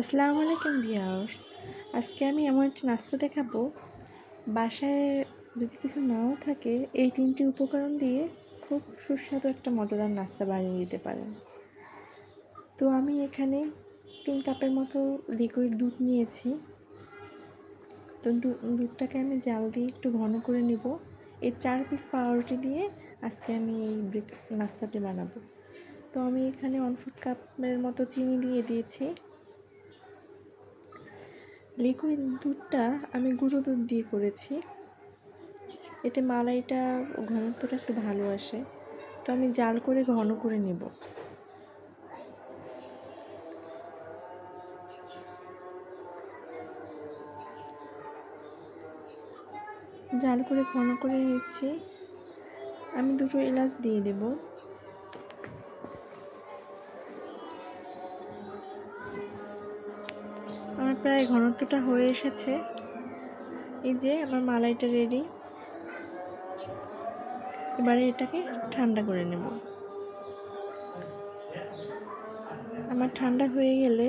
আসসালামু আলাইকুম ভিউয়ার্স। আজকে আমি এমন একটা নাস্তা দেখাবো। বাসায় যদি কিছু নাও থাকে, এই তিনটি উপকরণ দিয়ে খুব সুস্বাদু একটা মজাদার নাস্তা বানিয়ে দিতে পারেন। তো আমি এখানে তিন কাপের মতো লিকুইড দুধ নিয়েছি। তো দুধটাকে আমি জাল দিয়ে একটু ঘন করে নিব। এই চার পিস পাউরুটি দিয়ে আজকে আমি এই নাস্তাটি বানাবো। তো আমি এখানে ওয়ান ফোর্থ কাপের মতো চিনি দিয়ে দিয়েছি। লিকুইড দুধটা আমি গুঁড়ো দুধ দিয়ে করেছি। এতে মালাইটা ঘনত্বটা একটু ভালো আসে। তো আমি জাল করে ঘন করে নেব। জাল করে ঘন করে নিচ্ছি। আমি দুটো এলাচ দিয়ে দেব। আমার প্রায় ঘনত্বটা হয়ে এসেছে। এই যে আমার মালাইটা রেডি এবারে এটাকে ঠান্ডা করে নেব। আমার ঠান্ডা হয়ে গেলে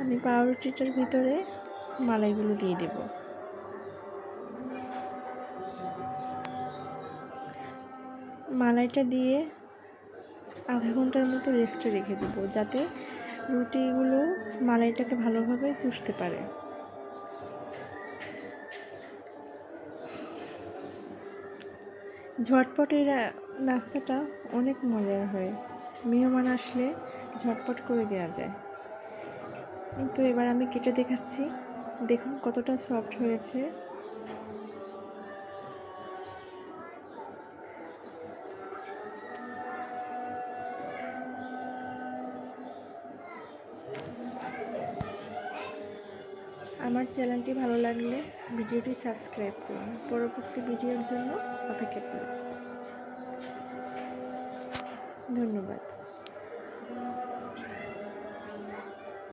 আমি পাউরুটিটার ভিতরে মালাইগুলো দিয়ে দেব। মালাইটা দিয়ে আধা ঘণ্টার মতো রেস্টে রেখে দেবো, যাতে রুটিগুলো মালাইটাকে ভালোভাবে চুষতে পারে। ঝটপট এই নাস্তাটা অনেক মজার হয়। মেহমান আসলে ঝটপট করে দেওয়া যায়। কিন্তু এবার আমি কেটে দেখাচ্ছি। দেখুন কতটা সফট হয়েছে। আমার চ্যানেলটি ভালো লাগলে ভিডিওটি সাবস্ক্রাইব করুন। পরবর্তী ভিডিওর জন্য অপেক্ষা করুন। ধন্যবাদ।